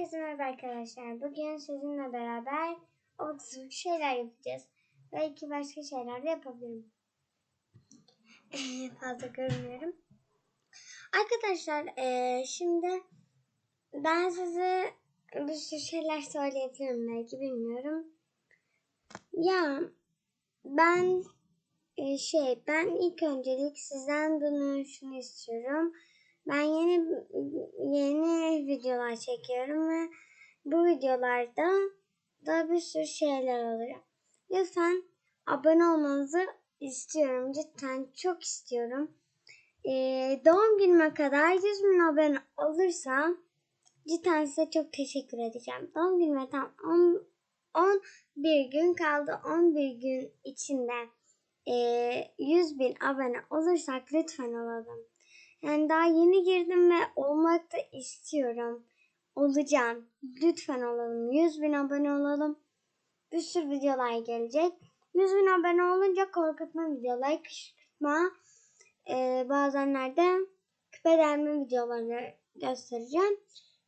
Herkese merhaba arkadaşlar. Bugün sizinle beraber abuk şeyler yapacağız. Belki başka şeyler de yapabilirim. Fazla görmüyorum. Arkadaşlar eee, şimdi ben size bir sürü şeyler söyleyebilirim belki bilmiyorum. Ya ben e, şey ben ilk öncelik sizden bunu şunu istiyorum. Ben yeni yeni videolar çekiyorum ve bu videolarda da bir sürü şeyler oluyor. Lütfen abone olmanızı istiyorum. Cidden çok istiyorum. Ee, doğum günüme kadar 100 bin abone olursam cidden size çok teşekkür edeceğim. Doğum günüme tam 10, 11 gün kaldı. 11 gün içinde e, 100 bin abone olursak lütfen olalım. Yani daha yeni girdim ve olmak da istiyorum. Olacağım. Lütfen olalım. 100 bin abone olalım. Bir sürü videolar gelecek. 100 bin abone olunca korkutma videolar, kışkırtma, e, bazenlerde küpe delme videolarını göstereceğim.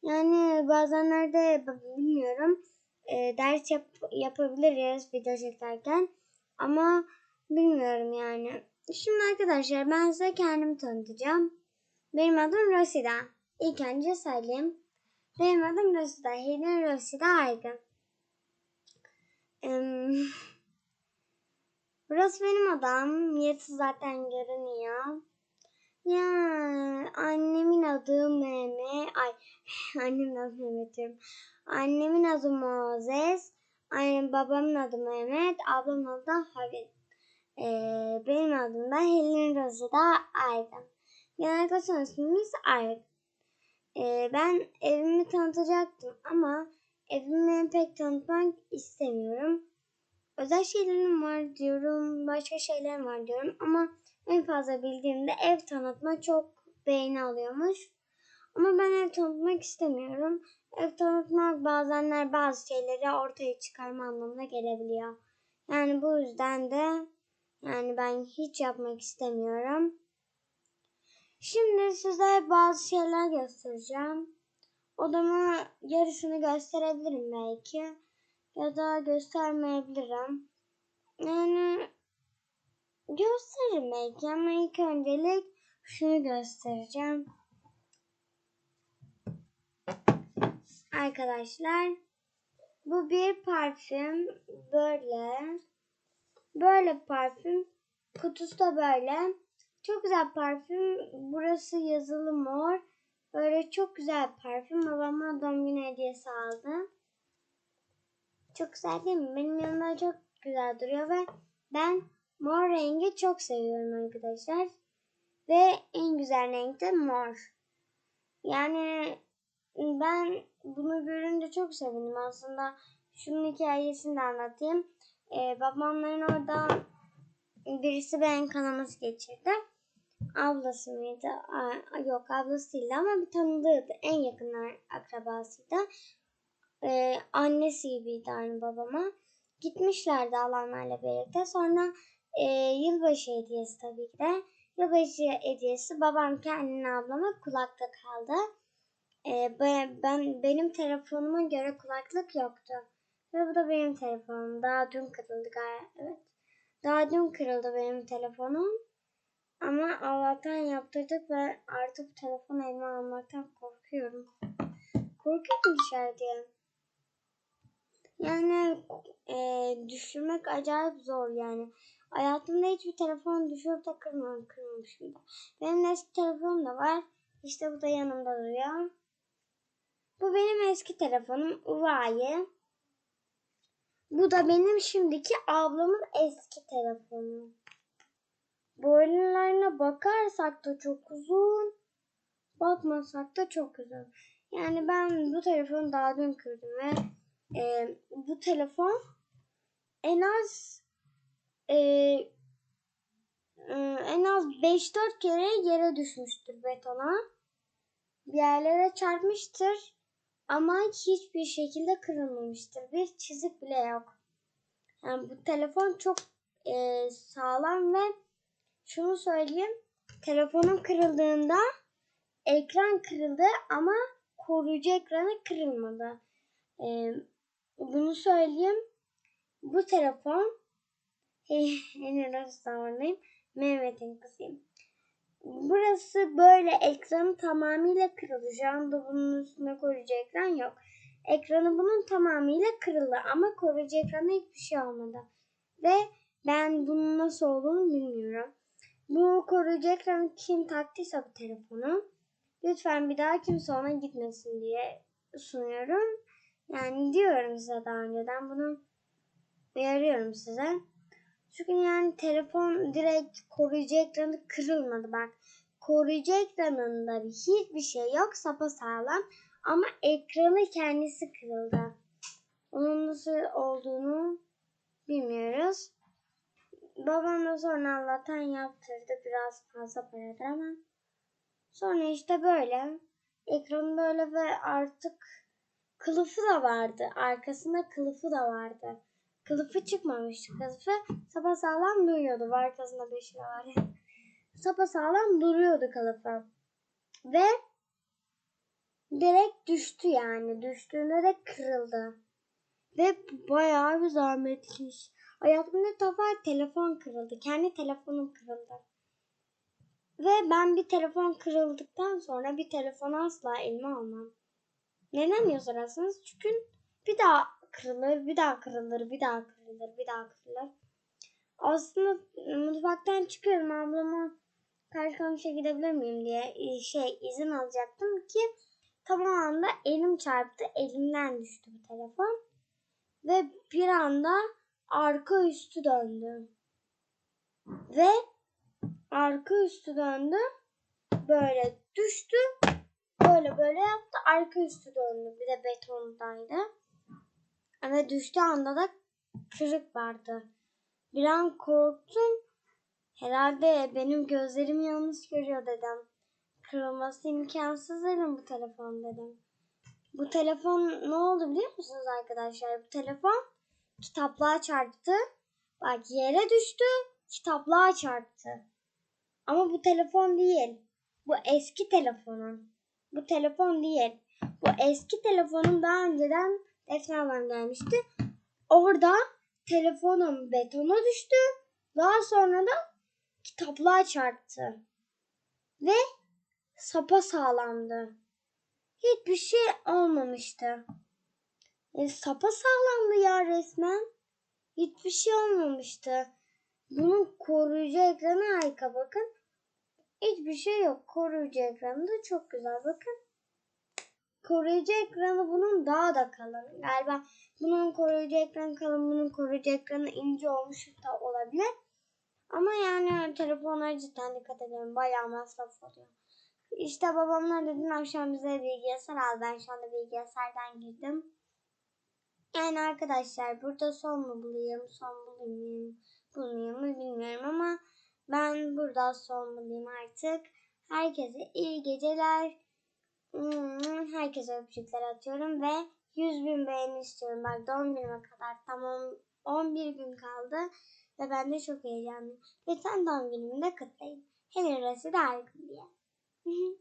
Yani bazenlerde bilmiyorum e, ders yap, yapabiliriz video çekerken ama bilmiyorum yani. Şimdi arkadaşlar ben size kendimi tanıtacağım. Benim adım Rosida. İlk önce söyleyeyim. Benim adım Rosida. Helin Rosida Aygın. Ee, burası benim odam. Yeti zaten görünüyor. Ya annemin adı Mehmet. Ay annemin adı Mehmet diyorum. Annemin adı Moses. Annem babamın adı Mehmet. Ablamın adı da Havin. Ee, benim adım da Helin Rosida Aydın. Genellikle ismimiz Aydın. Ee, ben evimi tanıtacaktım ama evimi pek tanıtmak istemiyorum. Özel şeylerim var diyorum, başka şeylerim var diyorum ama en fazla bildiğimde ev tanıtma çok beğeni alıyormuş. Ama ben ev tanıtmak istemiyorum. Ev tanıtmak bazenler bazı şeyleri ortaya çıkarma anlamına gelebiliyor. Yani bu yüzden de yani ben hiç yapmak istemiyorum. Şimdi size bazı şeyler göstereceğim. Odamı yarısını gösterebilirim belki. Ya da göstermeyebilirim. Yani gösteririm belki ama ilk öncelik şunu göstereceğim. Arkadaşlar bu bir parfüm böyle böyle parfüm kutusu da böyle çok güzel parfüm. Burası yazılı mor. Böyle çok güzel parfüm. Babama doğum günü hediyesi aldı çok güzel değil mi? Benim yanımda çok güzel duruyor ve ben mor rengi çok seviyorum arkadaşlar. Ve en güzel renk de mor. Yani ben bunu görünce çok sevindim. Aslında şunun hikayesini de anlatayım. Ee, babamların orada birisi beyin kanaması geçirdi. Ablası mıydı? Aa, yok ablası değildi ama bir tanıdığıydı. En yakın akrabasıydı. Ee, annesi gibiydi aynı babama. Gitmişlerdi alanlarla birlikte. Sonra e, yılbaşı hediyesi tabii ki de. Yılbaşı hediyesi babam kendine ablama kulakta kaldı. Ee, ben, ben benim telefonuma göre kulaklık yoktu. Ve bu da benim telefonum. Daha dün kırıldı galiba. Evet. Daha dün kırıldı benim telefonum. Ama Allah'tan yaptırdık ve artık telefon elime almaktan korkuyorum. Korkuyorum dışarı diye. Yani e, düşürmek acayip zor yani. Hayatımda hiçbir telefon düşürüp de kırmam, kırmamışım da. Benim eski telefonum da var. İşte bu da yanımda duruyor. Bu benim eski telefonum Huawei. Bu da benim şimdiki ablamın eski telefonu. Bakarsak da çok uzun. Bakmasak da çok uzun. Yani ben bu telefonu daha dün kırdım ve e, bu telefon en az e, en az 5-4 kere yere düşmüştür betona. Bir yerlere çarpmıştır. Ama hiçbir şekilde kırılmamıştır. Bir çizik bile yok. Yani bu telefon çok e, sağlam ve şunu söyleyeyim. Telefonum kırıldığında ekran kırıldı ama koruyucu ekranı kırılmadı. Ee, bunu söyleyeyim. Bu telefon en rastlamalıyım. Mehmet'in kızıyım. Burası böyle ekranı tamamıyla kırıldı. Şu bunun üstüne koruyucu ekran yok. Ekranı bunun tamamıyla kırıldı ama koruyucu ekrana hiçbir şey olmadı. Ve ben bunun nasıl olduğunu bilmiyorum. Bu koruyucu ekranı kim taktıysa bu telefonu lütfen bir daha kimse ona gitmesin diye sunuyorum. Yani diyorum size daha önceden bunu uyarıyorum size. Çünkü yani telefon direkt koruyucu ekranı kırılmadı bak. Koruyucu ekranında hiçbir şey yok sapasağlam ama ekranı kendisi kırıldı. Onun nasıl olduğunu bilmiyoruz. Babam da sonra Allah'tan yaptırdı biraz fazla paradır ama. Sonra işte böyle. Ekranı böyle ve artık kılıfı da vardı. Arkasında kılıfı da vardı. Kılıfı çıkmamıştı. Kılıfı sapasağlam duruyordu. Arkasında 5 lira var. sapasağlam duruyordu kılıfı. Ve direkt düştü yani. Düştüğünde de kırıldı. Ve bayağı bir zahmetli iş. Hayatımda defa telefon kırıldı. Kendi telefonum kırıldı. Ve ben bir telefon kırıldıktan sonra bir telefonu asla elime almam. Neden diye sorarsanız çünkü bir daha kırılır, bir daha kırılır, bir daha kırılır, bir daha kırılır. Aslında mutfaktan çıkıyorum ablama karşı komşuya gidebilir miyim diye şey izin alacaktım ki tam o anda elim çarptı, elimden düştü bu telefon. Ve bir anda arka üstü döndü. Ve arka üstü döndü. Böyle düştü. Böyle böyle yaptı. Arka üstü döndü. Bir de betondaydı. Ve düştüğü anda da kırık vardı. Bir an korktum. Herhalde benim gözlerim yanlış görüyor dedim. Kırılması imkansız dedim bu telefon dedim. Bu telefon ne oldu biliyor musunuz arkadaşlar? Bu telefon kitaplığa çarptı. Bak yere düştü, kitaplığa çarptı. Ama bu telefon değil. Bu eski telefonun. Bu telefon değil. Bu eski telefonun daha önceden Defne ablam gelmişti. Orada telefonum betona düştü. Daha sonra da kitaplığa çarptı. Ve sapa sağlamdı. Hiçbir şey olmamıştı. E, sapa sağlamdı ya resmen. Hiçbir şey olmamıştı. Bunun koruyucu ekranı harika bakın. Hiçbir şey yok. Koruyucu ekranı da çok güzel bakın. Koruyucu ekranı bunun daha da kalın. Galiba bunun koruyucu ekranı kalın, bunun koruyucu ekranı ince olmuş da olabilir. Ama yani telefonlara cidden dikkat edelim. Bayağı masraf oluyor. İşte babamlar dedi akşam bize bilgisayar al. Ben şu anda bilgisayardan girdim. Yani arkadaşlar burada son mu bulayım, son bulayım, bulmayayım mı bilmiyorum ama ben burada son bulayım artık. Herkese iyi geceler. Hmm, herkese öpücükler atıyorum ve 100 bin beğeni istiyorum. Bak doğum günüme kadar tamam 11 gün kaldı ve ben de çok heyecanlıyım. Lütfen doğum günümü de kutlayın. Henry Resi de diye.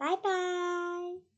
bye bye.